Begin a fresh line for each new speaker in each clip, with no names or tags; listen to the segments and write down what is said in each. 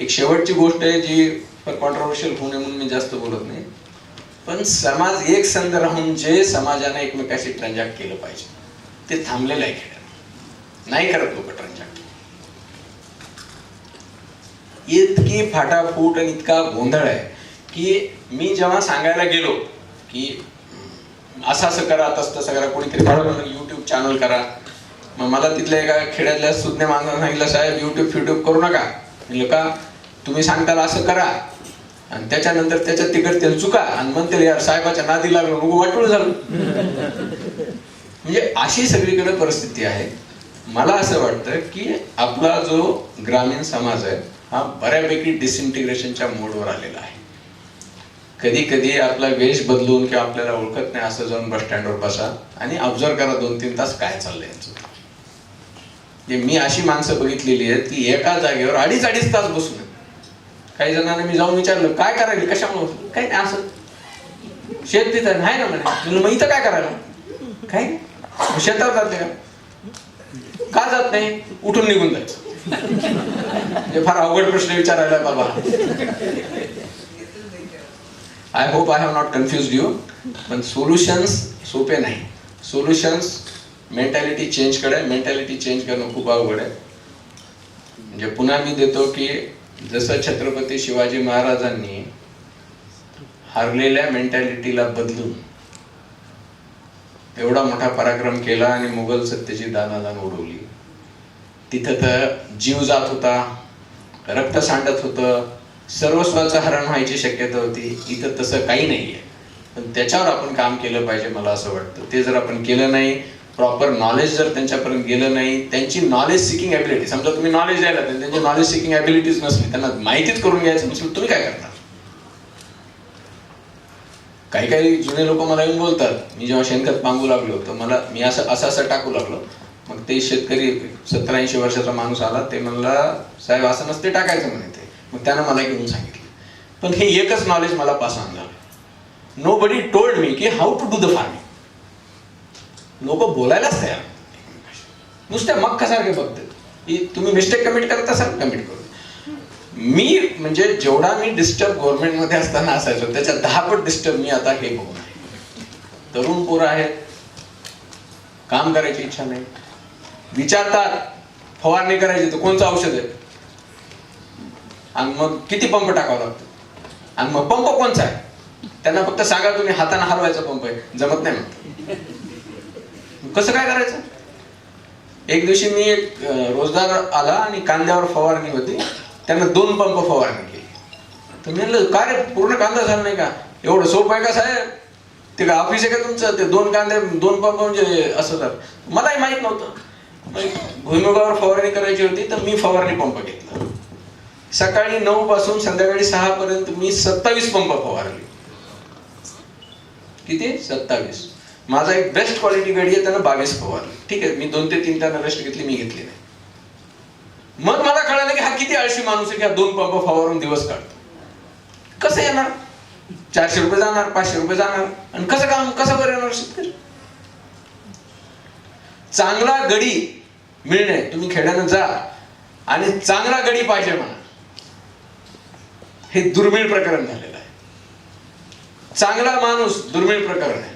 एक शेवटची गोष्ट आहे जी कॉन्ट्रोवर्शियल होऊ नये म्हणून मी जास्त बोलत नाही. पण समाज एक संध राहून जे समाजाने एकमेकाशी ट्रान्झॅक्ट केलं पाहिजे ते थांबलेलं आहे खेड्यात. नाही करत लोक ट्रान्झॅक्ट इतकी फाटाफूट आणि इतका गोंधळ आहे की मी जेव्हा सांगायला गेलो की असं असं करा तसं तसं करा कोणीतरी मला युट्यूब चॅनल करा मग मला तिथल्या एका खेड्यातल्या सुज्ञ माणसानं सांगितलं साहेब युट्यूब फ्युट्यूब करू नका. म्हणलं का? तुम्ही सांगताल असं करा. आणि त्याच्यानंतर त्याच्यात तिकडे चुका. आणि म्हणते यार साहेबाच्या नादी लागलो मग वाटून झालं. म्हणजे अशी सगळीकडे परिस्थिती आहे. मला असं वाटतं की आपला जो ग्रामीण समाज आहे हा बऱ्यापैकी डिसइंटिग्रेशनच्या मोडवर आलेला आहे. कधी कधी आपला वेश बदलून किंवा आपल्याला ओळखत नाही असं जाऊन बस स्टँडवर बसा आणि ऑब्झर्व करा दोन तीन तास काय चाललंय यांचं. जे मी अशी माणसं बघितलेली आहेत की एका जागेवर अडीच अडीच तास बसून काही जणांना मी जाऊन विचारलं काय करायला? कशामुळे काही नाही असं. शेत तिथं नाही ना म्हणे. मग इथं काय करायला? काही शेतात जात शेतावर जाते का? का जात नाही? उठून निघून जायचं. हे फार अवघड प्रश्न विचारायला बाबा. I hope I have not confuse you पण सोल्युशन्स सोपे नाही. सोल्युशन्स मेंटॅलिटी चेंजकडे मेंटॅलिटी चेंज करणं खूप अवघड आहे. म्हणजे पुन्हा मी देतो की जसं छत्रपती शिवाजी महाराजांनी हारलेल्या मेंटॅलिटीला बदलून एवढा मोठा पराक्रम केला आणि मुघल सत्तेची दानादान उडवली. तिथं तर जीव जात होता रक्त सांडत होतं सर्वस्वाचं हरण व्हायची शक्यता होती. इथं तसं काही नाही आहे पण त्याच्यावर आपण काम केलं पाहिजे मला असं वाटतं. ते जर आपण केलं नाही प्रॉपर नॉलेज जर त्यांच्यापर्यंत गेलं नाही त्यांची नॉलेज सिकिंग ॲबिलिटी समजा तुम्ही नॉलेज द्यायला त्यांची नॉलेज सिकिंग ॲबिलिटीज नसली त्यांना माहितीच करून घ्यायचं नसलं तुम्ही काय करणार काही काही जुने लोक मला येऊन बोलतात मी जेव्हा शेणखत मागू लागलो तर मला मी असं असं असं टाकू लागलो. मग ते शेतकरी सत्तर ऐंशी वर्षाचा माणूस आला ते म्हणला साहेब असं नसते टाकायचं म्हणे ते. मग त्यानं मला घेऊन सांगितलं. पण हे एकच नॉलेज मला पास ऑन झालं नो बडी टोल्ड मी की how to do the farming लोक बोलायलाच तयार नुसत्या मक्कासारखे बघतात की तुम्ही मिस्टेक कमिट करत असाल कमिट करू मी म्हणजे जेवढा मी डिस्टर्ब गव्हर्नमेंटमध्ये असताना असायचो त्याच्या दहा पट डिस्टर्ब मी आता हे बघून आहे. तरुण पोरं आहेत. काम करायची इच्छा नाही. विचारतात फवारणी करायची तर कोणतं औषध आहे? आणि मग किती पंप टाकावा लागतो? आणि मग पंप कोणचा आहे? त्यांना फक्त सांगा तुम्ही हाताने हलवायचा पंप आहे. जमत नाही म्हणतो कसं काय करायचं? एक दिवशी मी एक रोजदार रोजगार आला आणि कांद्यावर फवारणी होती. त्यानं दोन पंप फवारणी केली. तर मी म्हणलं का रे पूर्ण कांदा झाला नाही का? एवढं सोपं आहे का साहेब? ते का ऑफिस आहे का तुमचं? ते दोन कांदे दोन पंप म्हणजे असं तर. मलाही माहीत नव्हतं. भुईमुगावर फवारणी करायची होती तर मी फवारणी पंप घेतला. सकाळी नऊ पासून संध्याकाळी सहा पर्यंत मी सत्तावीस पंप फवारले. किती? सत्तावीस. माझा एक बेस्ट क्वालिटी घडी आहे त्यानं बावीस फवारली. ठीक आहे मी दोन ते तीन त्यानं रेस्ट घेतली मी घेतली नाही. मग मला कळालं की हा किती आळशी माणूस आहे की हा दोन पंप फवारून दिवस काढतो. कसं येणार? चारशे रुपये जाणार पाचशे रुपये जाणार. आणि कसं काम कसं बरं येणार शेतकरी? चांगला गडी मिळणे तुम्ही खेड्यानं जा. आणि चांगला गडी पाहिजे म्हणा. हे दुर्मिळ प्रकरण झालेलं आहे. चांगला माणूस दुर्मिळ प्रकरण आहे.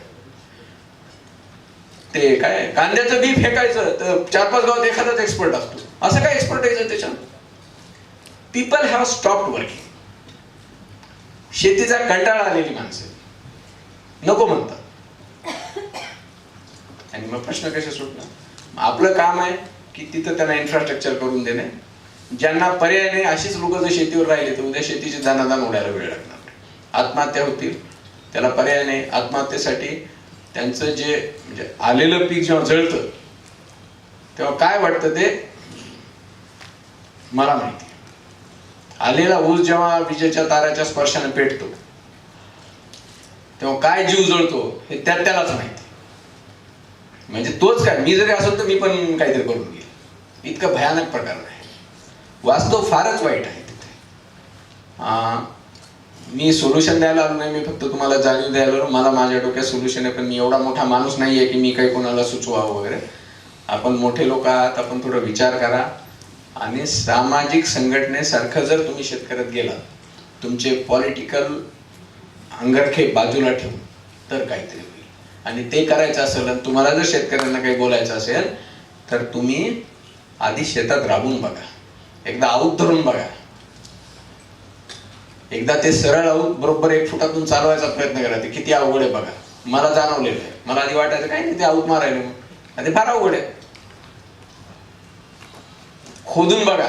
ते काय कांद्याचं बी फेकायचं तर चार पाच गावात एखादाच एक्सपर्ट असतो. असं काय एक्सपर्ट यायचं त्याच्यात? पीपल हॅव स्टॉप वर्किंग शेतीचा कंटाळा आलेली माणसं. नको म्हणतात. आणि मग प्रश्न कसे सुटणार? मग आपलं काम आहे की तिथं त्यांना इन्फ्रास्ट्रक्चर करून देणे. ज्यांना पर्याय नाही अशीच लोक जर शेतीवर राहिले तर उद्या शेतीची दानादान उडायला वेळ लागणार आत्महत्या होतील. त्याला पर्याय नाही. आत्महत्येसाठी त्यांचं जे म्हणजे आलेलं पीक जेव्हा जळतं तेव्हा काय वाटतं ते? मला माहिती आलेला ऊस जेव्हा विजेच्या ताराच्या स्पर्शाने पेटतो तेव्हा काय जीव जळतो हे त्या त्यालाच माहिती म्हणजे तोच काय मी जरी असो तर मी पण काहीतरी करून घेईल. इतकं भयानक प्रकार आहे. वास्तव फारच वाईट आहे तिथे. मी सोल्युशन द्यायला आलो नाही मी फक्त तुम्हाला जाणीव द्यायला आलो. मला माझ्या डोक्यात सोल्युशन आहे पण मी एवढा मोठा माणूस नाही आहे की मी काही कोणाला सुचवावं वगैरे. आपण मोठे लोक आहात आपण थोडं विचार करा. आणि सामाजिक संघटनेसारखं जर तुम्ही शेतकऱ्यात गेला तुमचे पॉलिटिकल अंगरखे बाजूला ठेवून तर काहीतरी होईल. आणि ते करायचं असेल आणि तुम्हाला जर शेतकऱ्यांना काही बोलायचं असेल तर तुम्ही आधी शेतात राबून बघा. एकदा आऊत धरून बघा. एकदा ते सरळ आऊत बरोबर एक फुटातून चालवायचा प्रयत्न करा ते किती अवघड आहे बघा. मला जाणवलेलं आहे. मला आधी वाटायचं काय नाही ते आऊत मारायला मग ते फार अवघड आहे. खोदून बघा.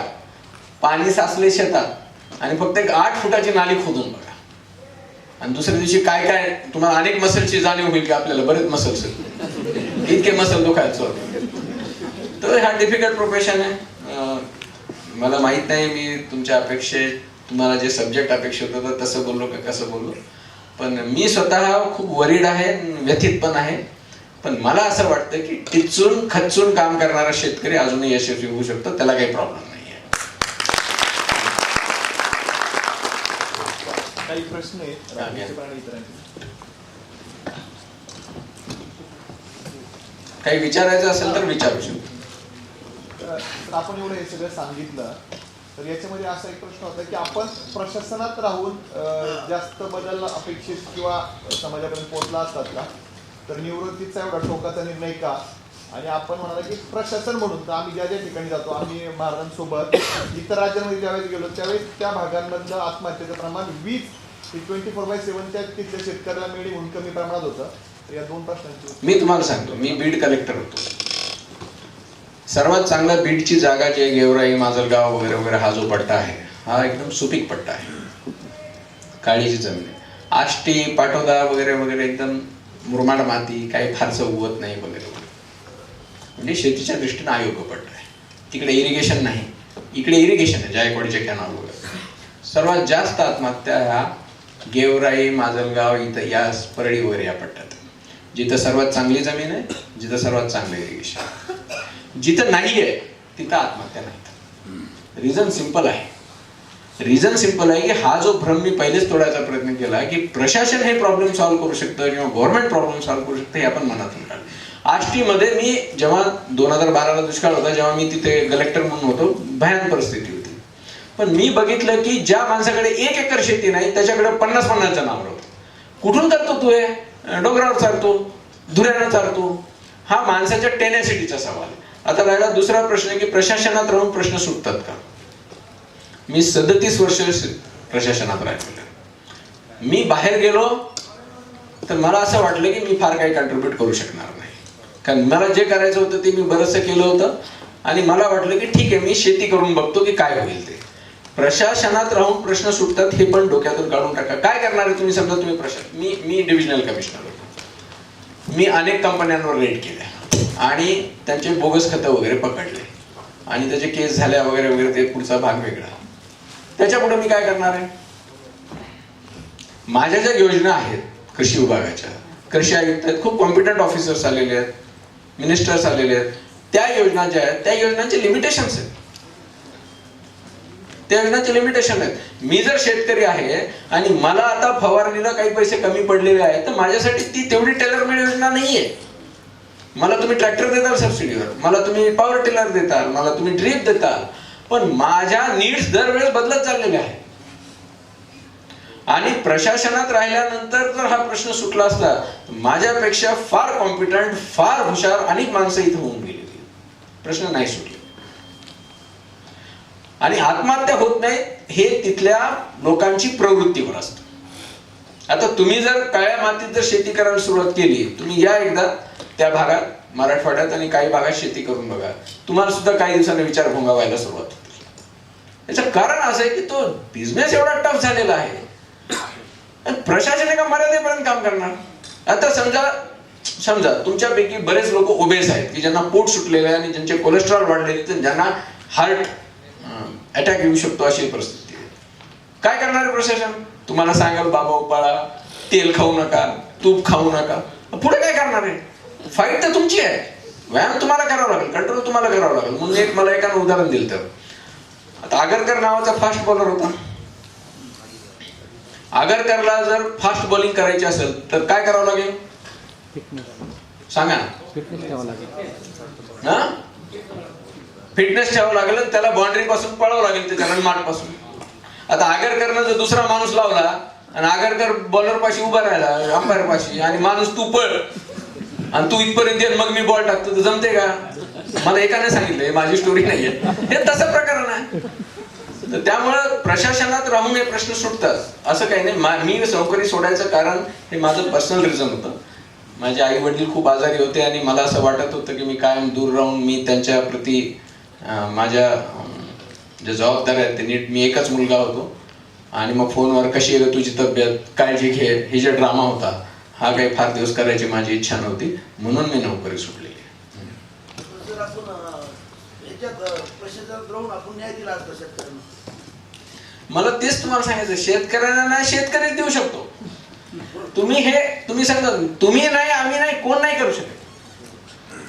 पाणी साचले शेतात. आणि फक्त एक आठ फुटाची नाली खोदून बघा. आणि दुसऱ्या दिवशी काय काय? तुम्हाला अनेक मसलची जाणीव होईल की आपल्याला बरेच मसल्स इतके मसल दुखायचो तर हा डिफिकल्ट प्रोफेशन आहे. मला माहीत नाही मी तुमच्या अपेक्षेत तुम्हाला जे सब्जेक्ट अपेक्षित होतं तसं बोललो का कसं बोललो. पण मी स्वतः खूप वरीड आहे व्यथित पण आहे. पण मला असं वाटतं की टिचून खचून काम करणारा शेतकरी अजूनही यशस्वी होऊ शकतो. त्याला काही प्रॉब्लेम नाही आहे
काही प्रश्न
काही विचारायचं असेल तर विचारू शकतो.
आपण एवढं हे सगळं सांगितलं. तर याच्यामध्ये असा एक प्रश्न होता की आपण प्रशासनात राहून जास्त बदल अपेक्षित किंवा समाजापर्यंत पोहोचला असतात का? तर निवृत्तीचा एवढा टोकाचा निर्णय का? आणि आपण म्हणाला की प्रशासन म्हणून तर आम्ही ज्या ज्या ठिकाणी जातो आम्ही महाराजांसोबत इतर राज्यांमध्ये ज्यावेळेस गेलो त्यावेळेस त्या भागांमधलं आत्महत्येचं प्रमाण वीज ते ट्वेंटी फोर बाय सेव्हनच्या तिथल्या शेतकऱ्याला मिळणे म्हणून कमी प्रमाणात होतं. तर या दोन प्रश्नांची
मी तुम्हाला सांगतो मी बीड कलेक्टर होतो. सर्वात चांगला बीडची जागा जे गेवराई माजलगाव वगैरे वगैरे हा जो पट्टा आहे हा एकदम सुपीक पट्टा आहे. काळीची जमीन आहे. आष्टी पाटोदा वगैरे वगैरे एकदम मुरमाड माती काही फारसं उगवत नाही वगैरे. म्हणजे शेतीच्या दृष्टीने अयोग्य पट्टा आहे. तिकडे इरिगेशन नाही. इकडे इरिगेशन आहे जायकवाडीच्या कॅनॉल वगैरे सर्वात जास्त आत्महत्या ह्या गेवराई माजलगाव इथं या परळी वगैरे या पट्ट्यात. जिथं सर्वात चांगली जमीन आहे जिथं सर्वात चांगलं इरिगेशन जिथं नाही आहे तिथं आत्महत्या नाही रिझन सिंपल आहे. रिझन सिंपल आहे की हा जो भ्रम मी पहिलेच तोडायचा प्रयत्न केला की प्रशासन हे प्रॉब्लेम सॉल्व्ह करू शकतं किंवा गव्हर्नमेंट प्रॉब्लेम सॉल्व्ह करू शकतं हे आपण मनातून काढ आष्टीमध्ये मी जेव्हा दोन हजार बाराला दुष्काळ होता जेव्हा मी तिथे कलेक्टर म्हणून होतो भयान परिस्थिती होती. पण मी बघितलं की ज्या माणसाकडे एक एकर शेती नाही त्याच्याकडे पन्नास पन्नास नाव होतं कुठून करतो तू हे? डोंगरावर चालतो धुऱ्यानं चालतो हा माणसाच्या टेनॅसिटीचा सवाल आहे. आता राहिला दुसरा प्रश्न की प्रशासनात राहून प्रश्न सुटतात का? मी सदतीस वर्ष प्रशासनात राहिले मी बाहेर गेलो तर मला असं वाटलं की मी फार काही कॉन्ट्रीब्युट करू शकणार नाही. कारण मला जे करायचं होतं ते मी बरंचसं केलं होतं आणि मला वाटलं की ठीक आहे मी शेती करून बघतो की काय होईल ते. प्रशासनात राहून प्रश्न सुटतात हे पण डोक्यातून काढून टाका. काय करणार आहे तुम्ही? समजा तुम्ही प्रशासन मी मी डिव्हिजनल कमिशनर होतो. मी अनेक कंपन्यांवर रेड केल्या. आणि त्यांचे बोगस खतं वगैरे पकडले. आणि त्याचे केस झाल्या वगैरे वगैरे ते पुढचा भाग वेगळा. त्याच्या पुढे मी काय करणार आहे? माझ्या ज्या योजना आहेत कृषी विभागाच्या कृषी आयुक्त आहेत खूप कॉम्पिटंट ऑफिसर्स आलेले आहेत मिनिस्टर्स आलेले आहेत त्या योजना ज्या आहेत त्या योजनांचे लिमिटेशन्स आहेत. त्या योजनांचे लिमिटेशन आहेत. मी जर शेतकरी आहे आणि मला आता फवारणीला काही पैसे कमी पडलेले आहेत तर माझ्यासाठी ती तेवढी टेलरमेड योजना नाहीये. मला तुम्ही ट्रॅक्टर देताल सबसिडीवर मला तुम्ही पॉवर टिलर देताल मला तुम्ही ड्रीप देताल. पण माझ्या नीड्स दरवेळेस बदलत चाललेले आहेत. आणि प्रशासनात राहिल्यानंतर जर हा प्रश्न सुटला असला तर माझ्यापेक्षा फार कॉम्पिटंट फार हुशार अनेक माणसं इथं होऊन गेलेली प्रश्न नाही सुटले. आणि आत्महत्या होत नाही हे तिथल्या लोकांची प्रवृत्तीवर असतं. आता तुम्ही जर काळ्या मातीत जर शेती करायला सुरुवात केली तुम्ही या एकदा त्या भागात मराठवाड्यात आणि काही भागात शेती करून बघा. तुम्हाला सुद्धा काही दिवसांनी विचार व्हायला सुरुवात होते. याचं कारण असं आहे की तो बिझनेस एवढा टफ झालेला आहे. प्रशासन एका मर्यादेपर्यंत काम करणार. आता समजा समजा तुमच्यापैकी बरेच लोक ओबेस आहेत की ज्यांना पोट सुटलेलं आहे आणि ज्यांचे कोलेस्ट्रॉल वाढलेले आहेत, ज्यांना हार्ट अटॅक येऊ शकतो अशी परिस्थिती आहे. काय करणार आहे प्रशासन? तुम्हाला सांगाल बाबा उपाळा तेल खाऊ नका तूप खाऊ नका. पुढे काय करणार आहे? फाईट तर तुमची आहे. व्यायाम तुम्हाला करावा लागेल कंट्रोल तुम्हाला करावं लागेल. म्हणून एक मला एकानं उदाहरण दिलं तर आता आगरकर नावाचा फास्ट बॉलर होता. आगरकरला जर फास्ट बॉलिंग करायची असेल तर काय करावं लागेल? सांगा ना.
फिटनेस ठेवावं लागेल.
हा? फिटनेस ठेवावं लागेल त्याला बाउंड्री पासून पळावं लागेल त्याच्या रनमाटपासून. आता आगरकरनं जर दुसरा माणूस लावला आणि आगरकर बॉलर पाशी उभा राहिला अंपायर पाशी आणि माणूस तू पळ. आणि तू इथपर्यंत ये मग मी बॉल टाकतो. तर जमते का? मला एकाने सांगितलं माझी स्टोरी नाहीये. हे तसं प्रकरण आहे. तर त्यामुळं प्रशासनात राहून हे प्रश्न सुटतात. असं काही नाही. मी नोकरी सोडायचं कारण हे माझं पर्सनल रिझन होतं. माझे आई वडील खूप आजारी होते आणि मला असं वाटत होतं की मी कायम दूर राहून मी त्यांच्या प्रती माझ्या ज्या जबाबदाऱ्या आहेत ते नीट मी एकच मुलगा होतो. आणि मग फोनवर कशी आहे तुझी तब्येत? काळजी घे. हे जे ड्रामा होता हा काही फार दिवस करायची माझी इच्छा नव्हती म्हणून मी नोकरी सुटलेली मला तेच तुम्हाला सांगायचं शेतकऱ्यांना नाही शेतकरीच देऊ शकतो. तुम्ही हे तुम्ही सांगा तुम्ही नाही आम्ही नाही कोण नाही करू शकत?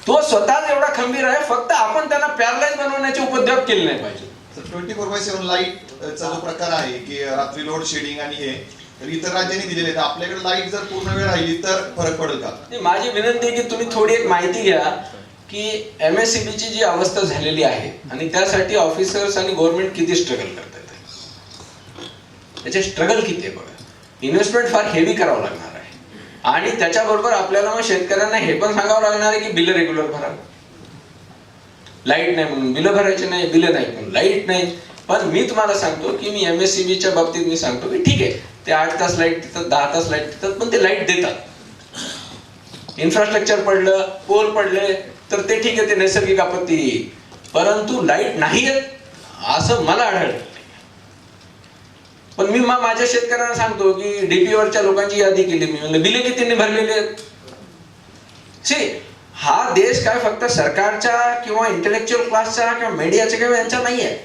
तो स्वतःच एवढा खंबीर आहे फक्त आपण त्याला पॅरलाइज बनवण्याचे उपद्रव केले नाही पाहिजे.
ट्वेंटी फोर बाय सेव्हन लाईटचा जो प्रकार आहे की रात्री लोड शेडिंग आणि हे तर इतर राज्यांनी दिलेले आहेत. आपल्याकडे लाइट जर पूर्ण वेळ राहिली तर फरक पडेल का?
नाही, माझी विनंती आहे की तुम्ही थोडी एक माहिती घ्या की एम एस सी ची जी अवस्था झालेली आहे आणि त्यासाठी ऑफिसर्स आणि गव्हर्नमेंट किती स्ट्रगल करतात त्याचे स्ट्रगल किती आहे बघा. इन्व्हेस्टमेंट फार हेवी करावं लागणार आहे. आणि त्याच्याबरोबर आपल्याला मग शेतकऱ्यांना हे पण सांगावं लागणार आहे की बिल रेग्युलर भरा लाइट नाही म्हणून बिलं भरायचे नाही बिलं नाही पण लाइट नाही. पण मी तुम्हाला सांगतो की मी एम एस सी बीच्या बाबतीत मी सांगतो की ठीक आहे. ते आठ तास लाइट देतात दहा तास लाइट देतात पण ते लाइट देतात. इन्फ्रास्ट्रक्चर पडलं पोल पडले तर ते ठीक आहे ते नैसर्गिक आपत्ती. परंतु लाइट नाही आहेत असं मला आढळलं. पण मी माझ्या शेतकऱ्यांना सांगतो की डीपी वरच्या लोकांची यादी केली मी. म्हणलं बिले कितीने भरलेली आहेत? हा देश काय फक्त सरकारच्या किंवा इंटेलेक्च्युअल क्लासच्या किंवा मीडियाच्या किंवा यांचा नाही आहे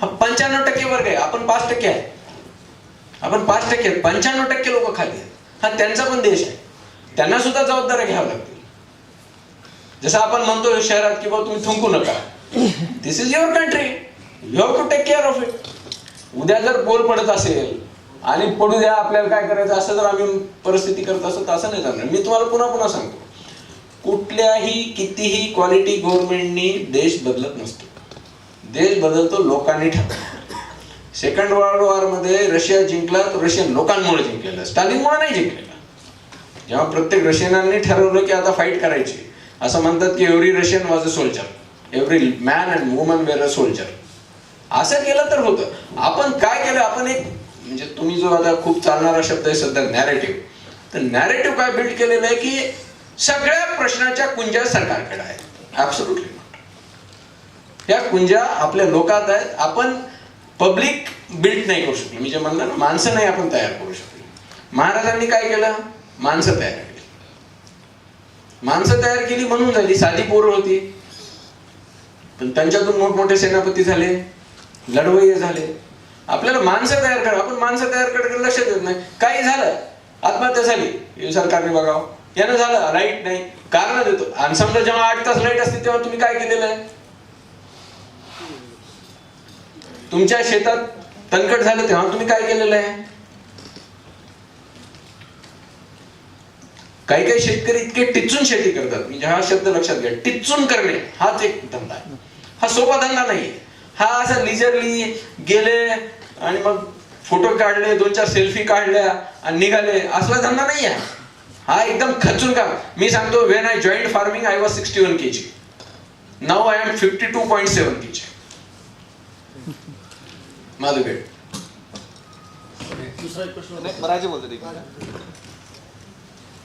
हा पंच्याण्णव टक्के वर्ग आहे आपण पाच टक्के आहे. आपण पाच टक्के पंच्याण्णव टक्के लोक खाली आहेत. हा त्यांचा पण देश आहे. त्यांना सुद्धा जबाबदाऱ्या घ्याव्या लागतील. जसं आपण म्हणतो शहरात की बाबा तुम्ही थुंकू नका. This is your country you have to take care of it उद्या जर बोल पडत असेल आणि पडू द्या आपल्याला काय करायचं असं जर आम्ही परिस्थिती करत असतो तर असं नाही चालणार मी तुम्हाला पुन्हा पुन्हा सांगतो. कुठल्याही कितीही क्वालिटी गव्हर्नमेंटनी देश बदलत नसतो. देश बदलतो लोकांनी ठरवतो. सेकंड वर्ल्ड वॉरमध्ये रशिया जिंकला तर रशियन लोकांमुळे जिंकलेला. स्टालिनमुळे नाही जिंकलेला. जेव्हा प्रत्येक रशियनांनी ठरवलं की आता फाईट करायची असं म्हणतात की every Russian was a soldier every man and woman were a soldier असं केलं तर होतं. आपण काय केलं? आपण एक म्हणजे तुम्ही जो आता खूप चालणारा शब्द आहे सध्या नॅरेटिव्ह तर नॅरेटिव्ह काय बिल्ड केलेलं आहे की सगळ्या प्रश्नाच्या कुंजा सरकारकडे आहेत. ऍब्सोल्युटली या कुंजा आपल्या लोकात आहेत. आपण पब्लिक बिल्ड नाही करू शकली. मी जे म्हणलं ना माणसं नाही आपण तयार करू शकलो. महाराजांनी काय केलं? माणसं तयार केली. माणसं तयार केली म्हणून झाली. साधी पोरं होती. पण त्यांच्यातून मोठमोठे सेनापती झाले. लढवय्ये झाले. आपल्याला माणसं तयार करा. आपण माणसं तयार करण्याकडे लक्ष देत नाही. काही झालं? आत्महत्या झाली. सरकारने बघावं. यानं झालं. लाइट नाही. कारण देतो. आणि समजा जेव्हा आठ तास लाइट असते तेव्हा तुम्ही काय केलेलं आहे? तुमच्या शेतात तणकट झालं तेव्हा तुम्ही काय केलेलं आहे? काही काही शेतकरी इतके टिचून शेती करतात. म्हणजे हा शब्द लक्षात घ्या. टिचून करणे हाच एक धंदा आहे. हा सोपा धंदा नाही हा असा लिजरली गेले आणि मग फोटो काढले दोन चार सेल्फी काढल्या आणि निघाले. असला धंदा नाही आहे हा एकदम खचून काम. मी सांगतो when I joint farming I was sixty one K G now I am fifty two point seven K G
दुसरा एक प्रश्न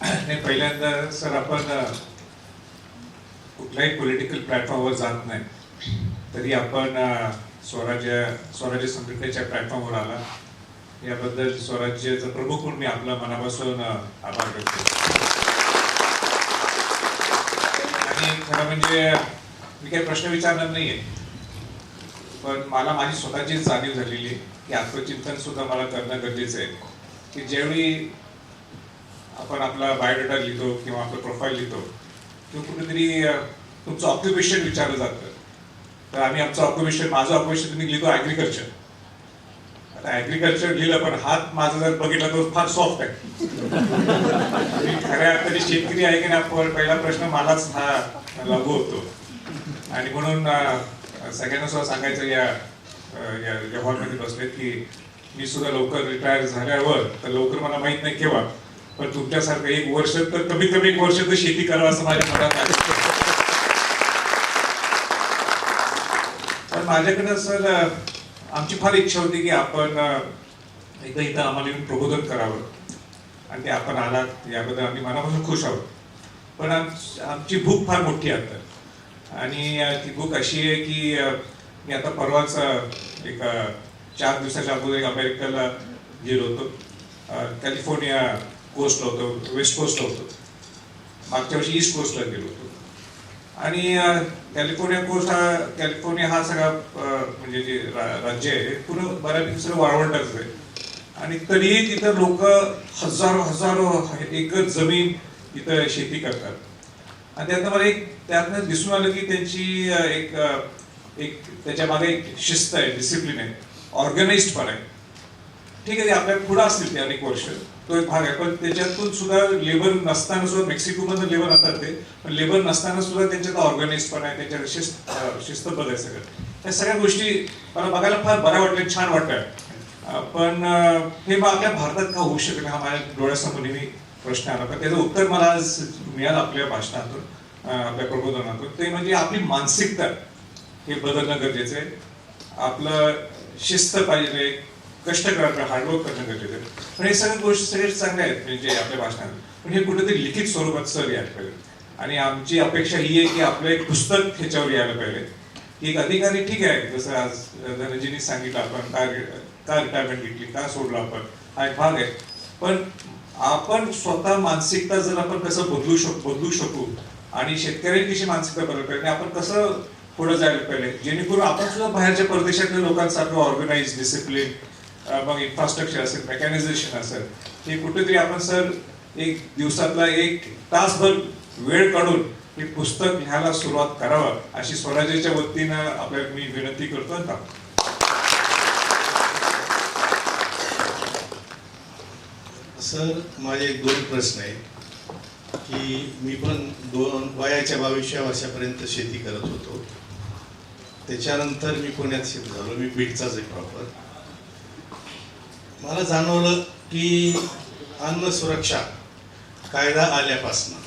नाही,
पहिल्यांदा सर आपण कुठल्याही पॉलिटिकल प्लॅटफॉर्मवर जात नाही. तरी आपण स्वराज्य स्वराज्य संघटनेच्या प्लॅटफॉर्मवर आला याबद्दल स्वराज्याचा प्रमुख म्हणून मी आपला मनापासून आभार व्यक्त करतो. आणि खरं म्हणजे मी काही प्रश्न विचारणार नाहीये. पण मला माझी स्वतःची जाणीव झालेली आहे की आत्मचिंतन सुद्धा मला करणं गरजेचं आहे. की ज्यावेळी आपण आपला बायोडेटा लिहितो किंवा आपलं प्रोफाईल लिहितो किंवा कुठेतरी तुमचं ऑक्युपेशन विचारलं जातं. तर आम्ही आमचं ऑक्युपेशन माझं ऑक्युपेशन तुम्ही लिहितो ॲग्रिकल्चर आता ॲग्रिकल्चर लिहिलं पण हात माझा जर बघितला तर फार सॉफ्ट आहे. मी खऱ्या अर्थाने शेतकरी आहे की नाही आपण पहिला प्रश्न मलाच हा लागू होतो. आणि म्हणून सगळ्यांना सुद्धा सांगायचं या या या हॉलमध्ये बसलेत की मी सुद्धा लवकर रिटायर झाल्यावर तर लवकर मला माहीत नाही केव्हा पण तुमच्यासारखं एक वर्ष तर कमीत कमी एक वर्ष तर शेती करावं असं माझ्या मनात आहे. पण माझ्याकडे सर आमची फार इच्छा होती की आपण एकदा इथं आम्हाला येऊन प्रबोधन करावं. आणि ते आपण आलात याबद्दल आम्ही मनापासून खुश आहोत. पण आमची भूक फार मोठी आहे आता. आणि ती बुक अशी आहे की मी आता परवाच एक चार दिवसाच्या अगोदर एक अमेरिकेला गेलो होतो. कॅलिफोर्निया कोस्टला होतो वेस्ट कोस्टला होतो. मागच्या वर्षी ईस्ट कोस्टला गेलो होतो. आणि कॅलिफोर्निया कोस्ट हा कॅलिफोर्निया हा सगळा म्हणजे जे रा- राज्य आहे हे पूर्ण बऱ्यापैकी सगळं वाळवंटच आहे. आणि तरीही तिथं लोक हजारो हजारो एकर जमीन इथं शेती करतात. आणि त्यातनं मला एक त्यातनं दिसून आलं की त्यांची एक एक त्याच्यामागे एक शिस्त आहे डिसिप्लिन आहे. ऑर्गनाइज्ड पण आहे. ठीक आहे ते आपल्या पुढे असतील ते अनेक वर्ष. तो एक भाग आहे. पण त्याच्यातून सुद्धा लेबर नसताना सुद्धा मेक्सिको मधून लेबर आणतात ते. पण लेबर नसताना सुद्धा त्यांच्यात ऑर्गनाइज पण आहे. त्यांच्यात शिस्त शिस्तबद्ध आहे सगळं. त्या सगळ्या गोष्टी मला बघायला फार बऱ्या वाटल्या छान वाटतात पण हे मग आपल्या भारतात का होऊ शकेल हा माझ्या डोळ्यासमोर नेहमी प्रश्न आला. पण त्याचं उत्तर मला आज मिळालं आपल्या भाषणातून आपल्या प्रबोधनातून. ते म्हणजे आपली मानसिकता हे बदलणं गरजेचं आहे. आपलं शिस्त पाहिजे कष्ट करायला हार्डवर्क करणं गरजेचं आहे. पण हे सगळ्या गोष्टी सगळे चांगल्या आहेत म्हणजे आपल्या भाषणात पण हे कुठेतरी लिखित स्वरूपात सर यायला पाहिजे. आणि आमची अपेक्षा ही आहे की आपलं एक पुस्तक ह्याच्यावर यायला पाहिजे. एक अधिकारी ठीक आहे जसं आज धनजींनी सांगितलं आपण का का रिटायरमेंट घेतली का सोडलं आपण. हा एक भाग आहे. पण आपण स्वतः मानसिकता जर आपण कसं बदलू शक बदलू शकू आणि शेतकऱ्यांची मानसिकता बदल पाहिजे आणि आपण कसं पुढे जायला पाहिजे जेणेकरून आपण सुद्धा बाहेरच्या परदेशातल्या लोकांसारखं ऑर्गनाईज डिसिप्लिन मग इन्फ्रास्ट्रक्चर असेल मेकॅनायझेशन असेल हे कुठेतरी आपण सर एक दिवसातला एक तासभर वेळ काढून हे पुस्तक लिहायला सुरुवात करावं अशी स्वराज्याच्या वतीनं आपल्याला मी विनंती करतो आणि थांबतो.
सर माझे एक दोन प्रश्न आहेत की मी पण दोन वयाच्या बावीसव्या वर्षापर्यंत शेती करत होतो. त्याच्यानंतर मी पुण्यात शिफ्ट झालो. मी बीडचाच आहे प्रॉपर मला जाणवलं की अन्न सुरक्षा कायदा आल्यापासनं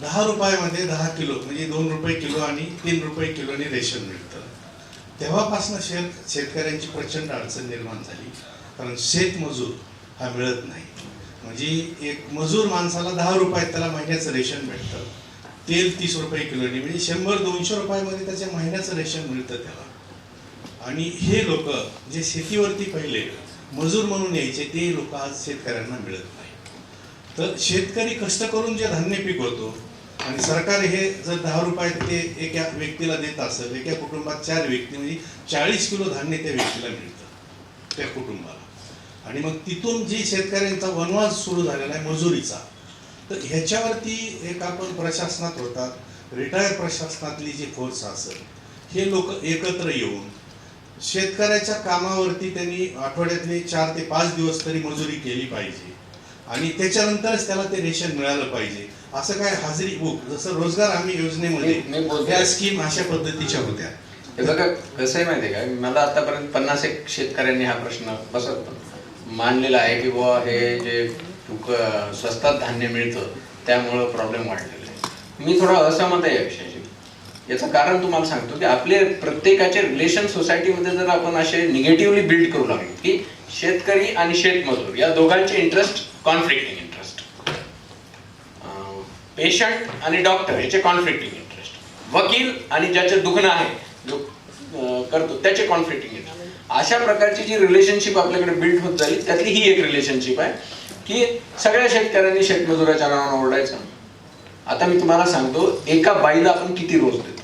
दहा रुपयामध्ये दहा किलो म्हणजे दोन रुपये किलो आणि तीन रुपये किलोने रेशन मिळतं. तेव्हापासनं शेत शेतकऱ्यांची प्रचंड अडचण निर्माण झाली. कारण शेतमजूर हा मिळत नाही. म्हणजे एक मजूर माणसाला दहा रुपयात त्याला महिन्याचं रेशन भेटतं. तेल तीस रुपये किलोनी म्हणजे शंभर दोनशे रुपयामध्ये त्याच्या महिन्याचं रेशन मिळतं त्याला. आणि हे लोक जे शेतीवरती पहिले मजूर म्हणून यायचे ते लोक आज शेतकऱ्यांना मिळत नाही. तर शेतकरी कष्ट करून जे धान्य पिकवतो आणि सरकार हे जर दहा रुपयात ते एका व्यक्तीला देत असेल एका कुटुंबात चार व्यक्ती म्हणजे चाळीस किलो धान्य त्या व्यक्तीला मिळतं त्या कुटुंबाला. आणि मग तिथून जी शेतकऱ्यांचा वनवास सुरू झालेला आहे मजुरीचा तर ह्याच्यावरती एक आपण प्रशासनात होतात रिटायर प्रशासनातली जी फोर्स असेल हे लोक एकत्र येऊन शेतकऱ्याच्या कामावरती त्यांनी आठवड्यातले चार ते पाच दिवस तरी मजुरी केली पाहिजे आणि त्याच्यानंतरच त्याला ते रेशन मिळालं पाहिजे. असं काय हाजरी बुक जसं रोजगार
मी
योजनेमध्ये स्कीम अशा पद्धतीच्या होत्या.
हे बघा कसं आहे माहितीये का? मला आतापर्यंत पन्नास एक शेतकऱ्यांनी हा प्रश्न बसत मानलेलं आहे की बुवा हे जे तुक स्वस्तात धान्य मिळतं त्यामुळं प्रॉब्लेम वाढलेला आहे. मी थोडा असहमत आहे या विषयाशी. याचं कारण तुम्हाला सांगतो की आपले प्रत्येकाचे रिलेशन सोसायटीमध्ये जर आपण असे निगेटिव्हली बिल्ड करू लागलो की शेतकरी आणि शेतमजूर या दोघांचे इंटरेस्ट कॉन्फ्लिक्टिंग इंटरेस्ट पेशंट आणि डॉक्टर याचे कॉन्फ्लिक्टिंग इंटरेस्ट वकील आणि ज्याचे दुखणं आहे जो करतो त्याचे कॉन्फ्लिक्टिंग इंटरेस्ट अशा प्रकारची जी रिलेशनशिप आपल्याकडे बिल्ड होत जाईल त्यातली ही एक रिलेशनशिप आहे की सगळ्या शेतकऱ्यांनी शेतमजुराच्या नावानं ओरडायचं. आता मी तुम्हाला सांगतो एका बाईला आपण किती रोज देतो?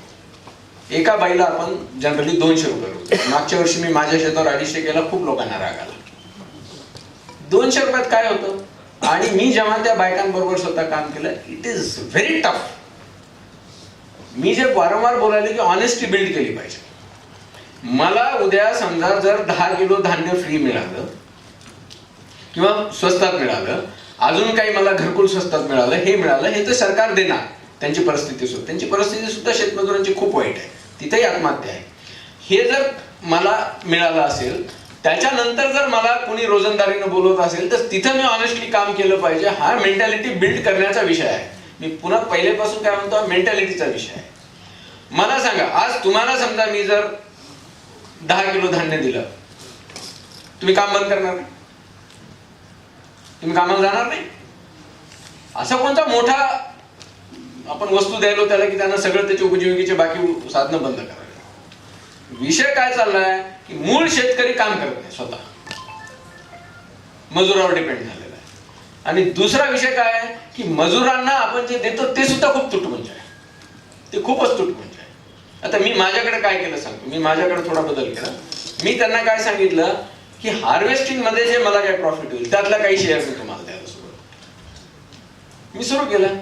एका बाईला आपण जनरली दोनशे रुपये रोज मागच्या वर्षी मी माझ्या शेतावर अडीचशे केला खूप लोकांना राग आला. दोनशे रुपयात काय होतं? आणि मी जेव्हा त्या बायकांबरोबर स्वतः काम केलं इट इज व्हेरी टफ मी जे वारंवार बोलायले की ऑनेस्टी बिल्ड केली पाहिजे. मला उद्या समजा जर दहा किलो धान्य फ्री मिळालं किंवा स्वस्तात मिळालं अजून काही मला घरकुल स्वस्तात मिळालं हे मिळालं हे तर सरकार देणार. त्यांची परिस्थिती सुद्धा त्यांची परिस्थिती सुद्धा शेतमजुरांची खूप वाईट आहे. तिथेही आत्महत्या आहे. हे जर मला मिळालं असेल त्याच्यानंतर जर मला कोणी रोजंदारीनं बोलवत असेल तर तिथं मी ऑनेस्टली काम केलं पाहिजे. हा मेंटॅलिटी बिल्ड करण्याचा विषय आहे. मी पुन्हा पहिलेपासून काय म्हणतो मेंटॅलिटीचा विषय आहे. मला सांगा आज तुम्हाला समजा मी जर दहा किलो धान्य दिलं. तुम्ही काम बंद करणार नाही. तुम्ही कामाला जाणार नाही. असा कोणता मोठा आपण वस्तू द्यायलो त्याला की त्यांना सगळं त्याची उपजीविकेचे बाकी साधनं बंद करावे. विषय काय चाललाय की मूळ शेतकरी काम करत नाही स्वतः. मजुरावर डिपेंड झालेला आहे. आणि दुसरा विषय काय आहे की मजुरांना आपण जे देतो ते सुद्धा खूप तुटपुंज आहे ते खूपच तुटपुंज आता मी माझ्याकडे काय केलं सांगतो? मी माझ्याकडे थोडा बदल केला. मी त्यांना काय सांगितलं? की हार्वेस्टिंगमध्ये जे मला काय प्रॉफिट होईल त्यातला काही शेअर मी तुम्हाला द्यायला सुरू मी सुरू केलं.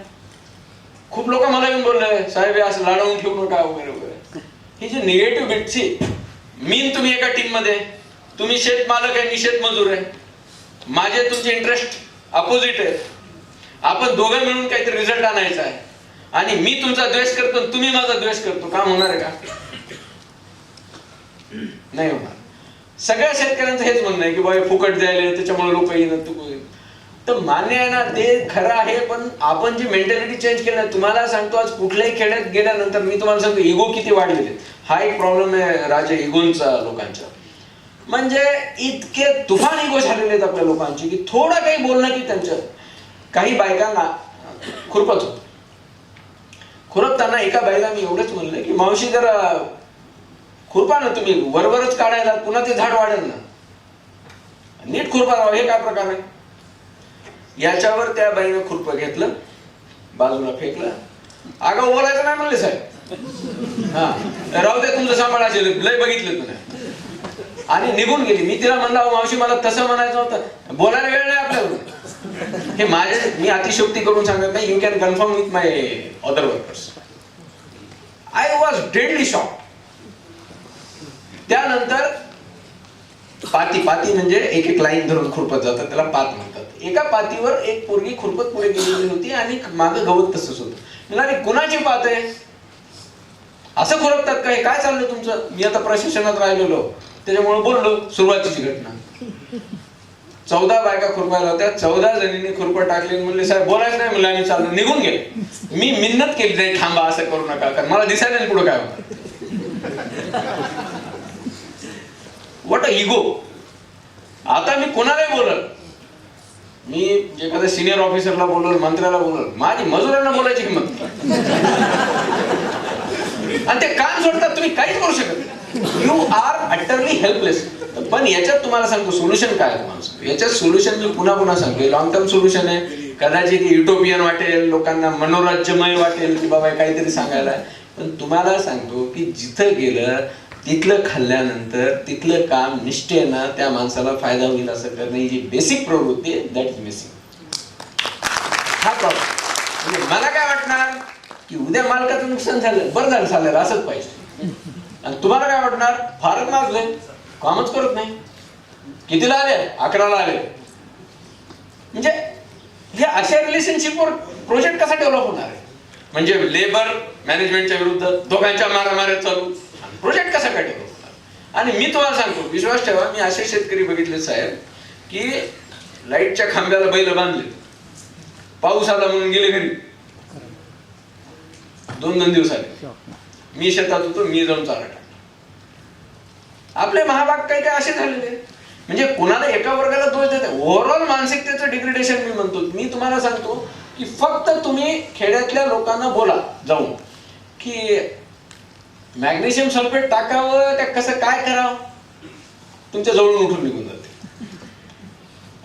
खूप लोक मला येऊन बोलले साहेब हे असं लाडवून ठेवू नका वगैरे वगैरे. ही जी निगेटिव्ह बिटची मी तुम्ही एका टीममध्ये. तुम्ही शेत मालक आहे मी शेतमजूर आहे. माझे तुमचे इंटरेस्ट अपोजिट आहेत. आपण दोघं मिळून काहीतरी रिझल्ट आणायचा आहे. आणि मी तुमचा द्वेष करतो तुम्ही माझा द्वेष करतो. काम होणार आहे का? नाही होणार. सगळ्या शेतकऱ्यांचं हेच म्हणणं आहे की बाबा फुकट द्यायला त्याच्यामुळे लोक येईन तर मान्य आहे ना ते खरं आहे पण आपण जी मेंटॅलिटी चेंज केलं तुम्हाला सांगतो आज कुठल्याही खेड्यात गेल्यानंतर मी तुम्हाला सांगतो इगो किती वाढलेले हा एक प्रॉब्लेम आहे राजे इगोंचा लोकांचा. म्हणजे इतके तुफान इगो झालेले आहेत आपल्या लोकांची की थोडं काही बोलणं की त्यांचं काही बायकांना खुरपत होत. खुरपताना एका बाईला मी एवढंच म्हणलं की मावशी जरा खुरपा ना तुम्ही वरवरच काढायला पुन्हा ते झाड वाढेल ना. नीट खुरपा राव हे काय प्रकार आहे? याच्यावर त्या बाईनं खुरपं घेतलं बाजूला फेकलं. अगं बोलायचं नाही म्हणले साहेब. हा राहू दे तुमचं सांभाळायचे लय बघितलं तुला. आणि निघून गेली. मी तिला म्हणलं "अहो, मावशी मला तसं म्हणायचं होतं. बोलायला वेळ नाही आपल्याला. हे माझे मी अतिशोक्ती करून सांगत नाही. You can confirm with my other workers I was deadly shock त्यानंतर पाती पाती म्हणजे एक एक लाईन धरून खुरपत जातात त्याला पात म्हणतात. एका पातीवर एक पोरगी खुरपत पुढे गेलेली होती आणि मागं गवत तसंच होतं. अरे कुणाची पात आहे? असं खुरपतात का हे? काय चाललं तुमचं? मी आता प्रशिक्षणात राहिलेलो. त्याच्यामुळे बोललो सुरुवातीची घटना. चौदा बायका खुरपायला होत्या. चौदा जणींनी खुरपं टाकले म्हणले साहेब बोलायचं नाही म्हणलं आम्ही चाललो निघून गेले. मी मिन्नत केली नाही थांबा असं करू नका. कारण मला दिसायला नाही पुढे काय होणार वॉट अ इगो आता मी कोणालाही बोलल मी एखाद्या सिनियर ऑफिसरला बोलल मंत्र्याला बोलल माझी मजुरांना बोलायची किंमत. आणि ते काम सोडतात तुम्ही काहीच करू शकत यू आर अटरली हेल्पलेस पण याच्यात तुम्हाला सांगतो सोल्युशन काय तुम्हाला सांगतो याच्यात सोल्युशन मी पुन्हा पुन्हा सांगतो. लॉंग टर्म सोल्युशन आहे. कदाचित युटोपियन वाटेल लोकांना मनोराज्यमय वाटेल की बाबा काहीतरी सांगायला पण तुम्हाला सांगतो की जिथं गेलं तिथलं खाल्ल्यानंतर तिथलं काम निष्ठेनं त्या माणसाला फायदा होईल असं करणे जी बेसिक प्रवृत्ती आहे दॅट इज मिसिंग हा प्रॉब्लेम म्हणजे मला काय वाटणार की उद्या मालकाचं नुकसान झालं बरं झालं चाललं असंच पाहिजे. आणि तुम्हाला काय वाटणार? फारच माजलंय कामच करत नाही. कितीला आले? अकराला आले. म्हणजे हे अशा रिलेशनशिपवर प्रोजेक्ट कसा डेव्हलप होणार आहे? म्हणजे लेबर मॅनेजमेंटच्या विरुद्ध दोघांच्या मारामाऱ्या चालू. प्रोजेक्ट कसा काय डेव्हलप होणार? आणि मी तुम्हाला सांगतो विश्वास ठेवा मी असे शेतकरी बघितले साहेब की लाईटच्या खांब्याला बैल बांधले. पाऊस आला म्हणून गेले घरी. दोन दोन दिवस आले. मी शेतात होतो मी जाऊन चालत आपले महाभाग काही काय असे झालेले म्हणजे कुणाला एका वर्गाला दोष देते ओव्हरऑल मानसिकतेचं डिग्रेडेशन मी म्हणतो. मी तुम्हाला सांगतो की फक्त तुम्ही खेड्यातल्या लोकांना बोला जाऊन की मॅग्नेशियम सल्फेट टाकावं का कसं काय करावं? तुमच्या जवळून उठून निघून जाते.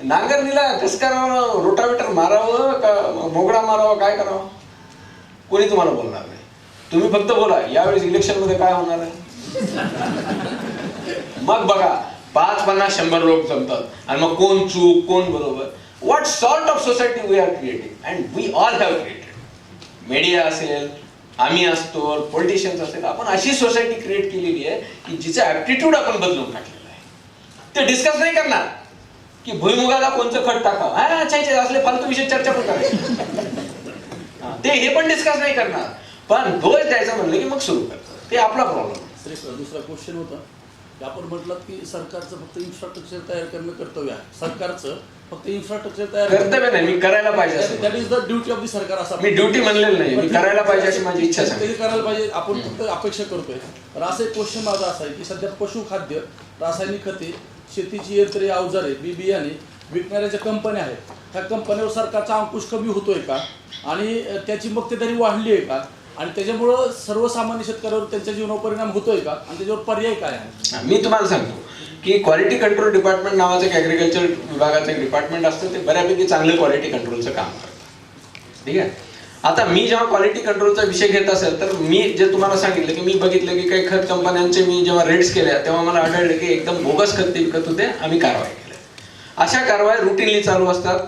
नांगरणीला कसं करावं? रोटावेटर मारावं का मोगडा मारावा? काय करावं? कोणी तुम्हाला बोलणार नाही. तुम्ही फक्त बोला. यावेळेस इलेक्शनमध्ये काय होणार आहे? मग बघा पाच पन्नास शंभर लोक जमतात. आणि मग कोण चूक कोण बरोबर? What sort of society we are creating and we all have created media असेल आम्ही असतो पॉलिटिशियन्स असेल आपण अशी सोसायटी क्रिएट केलेली आहे की जिचा ऍप्टिट्यूड आपण बदलून टाकलेला आहे. ते डिस्कस नाही करणार. की भुईमुगाला कोणतं खत टाकावं? हा अच्छा अच्छा असले फालतू विषय चर्चा पण करायची. ते हे पण डिस्कस नाही करणार. पण दोष द्यायचं म्हणलं की मग सुरू करतात. ते आपला प्रॉब्लेम
दुसरा क्वेश्चन होता. की आपण म्हटलं की सरकारचं फक्त इन्फ्रास्ट्रक्चर तयार करणं कर्तव्य आहे. सरकारचं फक्त इन्फ्रास्ट्रक्चर तयार
कर्तव्य नाही मी करायला पाहिजे
that is the duty of the सरकार असं
मी ड्युटी म्हणलेलं नाही मी करायला पाहिजे अशी माझी इच्छा
कधी करायला पाहिजे आपण फक्त अपेक्षा करतोय. तर असं एक क्वेश्चन माझा असा आहे की सध्या पशुखाद्य रासायनिक खते शेतीची यंत्रे अवजारे बी बियाणे विकणाऱ्या ज्या कंपन्या आहेत. त्या कंपन्यांवर सरकारचा अंकुश कमी होतोय का? आणि त्याची मक्तेदारी वाढली आहे का? आणि त्याच्यामुळं सर्वसामान्य शेतकऱ्यावर त्यांच्या जीवनावर परिणाम होतोय का? आणि त्याच्यावर पर्याय काय आहे?
मी तुम्हाला सांगतो की क्वालिटी कंट्रोल डिपार्टमेंट नावाचं एक ॲग्रिकल्चर विभागाचं एक डिपार्टमेंट असतं ते बऱ्यापैकी चांगलं क्वालिटी कंट्रोलचं काम करतं. ठीक आहे? आता मी जेव्हा क्वालिटी कंट्रोलचा विषय घेत असेल तर मी जे तुम्हाला सांगितलं की मी बघितलं की काही खत कंपन्यांचे मी जेव्हा रेट्स केल्या तेव्हा मला आढळलं की एकदम बोगस खत ते विकत होते आम्ही कारवाई केल्या. अशा कारवाई रुटीनली चालू असतात.